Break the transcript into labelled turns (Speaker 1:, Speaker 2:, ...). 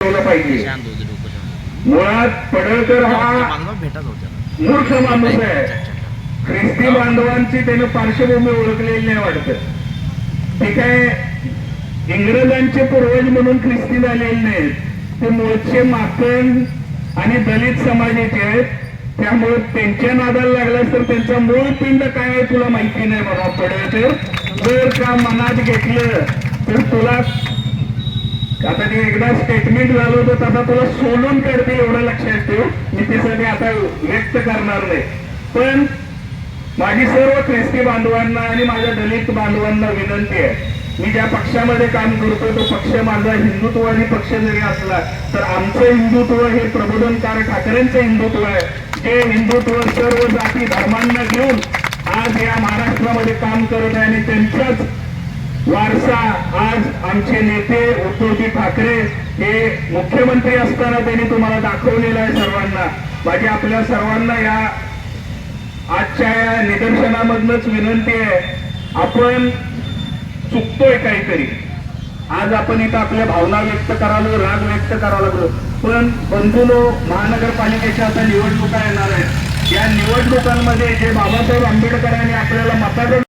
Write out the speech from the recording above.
Speaker 1: पाहिजे. मुळात पडळकर हा मूर्ख माणूस आहे. ख्रिस्ती बांधवांची त्यानं पार्श्वभूमी ओळखलेली नाही वाटत. ते काय इंग्रजांचे पूर्वज म्हणून ख्रिस्ती झालेले नाहीत. ते मूळचे माकण आणि दलित समाजाचे आहेत. त्यामुळे त्यांच्या नादाला लागलास तर त्यांचा मूळ पिंड काय आहे तुला माहिती नाही बाबा पडेल तर जर का मनात घेतलं तर तुला आता ते एकदा स्टेटमेंट झालं होतं आता तुला सोलून करते एवढं लक्षात ठेव. मी ते सगळे आता व्यक्त करणार नाही. पण माझी सर्व ख्रिस्ती बांधवांना आणि माझ्या दलित बांधवांना विनंती आहे. मी ज्या पक्षामध्ये काम करतो तो पक्ष माझा हिंदुत्ववादी पक्ष जरी असला तर आमचं हिंदुत्व हे प्रबोधनकार ठाकरेंचं हिंदुत्व आहे. जे हिंदुत्व सर्व जाती धर्मांना घेऊन आज या महाराष्ट्रामध्ये काम करत आहे आणि त्यांच्याच वारसा आज आमचे नेते उद्धवजी ठाकरे हे मुख्यमंत्री असताना त्यांनी तुम्हाला दाखवलेला आहे सर्वांना. माझी आपल्या सर्वांना या आजच्या या निदर्शनामधनच विनंती आहे आपण चुकतोय काहीतरी. आज आपण इथं आपल्या भावना व्यक्त करालो राग व्यक्त करावा लागलो. पण बंधुलो महानगरपालिकेच्या आता निवडणुका येणार आहेत. या निवडणुकांमध्ये जे बाबासाहेब आंबेडकरांनी आपल्याला मताचं